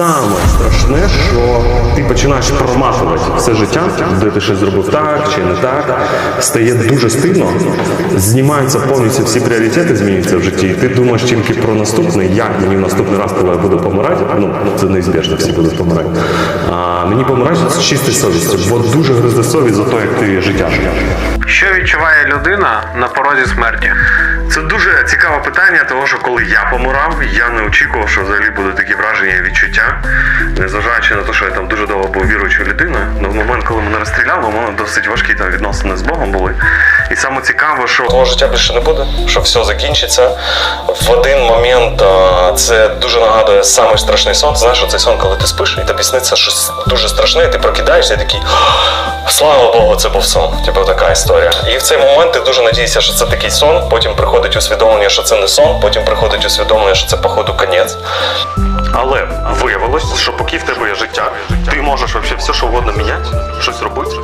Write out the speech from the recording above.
Саме страшне, що ти починаєш промахувати все життя, де ти щось зробив так чи не так. Стає дуже стильно, знімаються повністю всі пріоритети, змінюються в житті. І ти думаєш тільки про наступне, як мені в наступний раз, коли я буду помирати. Ну це неізбіжно, всі будуть помирати. А мені помирати з чистою совістю, бо дуже гризе совість за те, як ти життя живеш. Що відчуває людина на порозі смерті? Це дуже цікаве питання, тому що коли я помирав, я не очікував, що взагалі будуть такі враження і відчуття. Незважаючи на те, що я там дуже довго був віруючою людиною, але в момент, коли мене розстріляли, у мене досить важкі там відносини з Богом були. І саме цікаво, що Твого життя більше не буде, що все закінчиться. В один момент а, це дуже нагадує самий страшний сон. Ти знаєш, цей сон, коли ти спиш, і тобі сниться щось дуже страшне, і ти прокидаєшся і такий. Слава Богу, це був сон. Типу така історія. І в цей момент ти дуже надієшся, що це такий сон. Потім приходить усвідомлення, що це не сон. Потім приходить усвідомлення, що це походу конець. Але виявилось, що поки в тебе є життя, ти можеш вообще все, що угодно міняти, щось робити.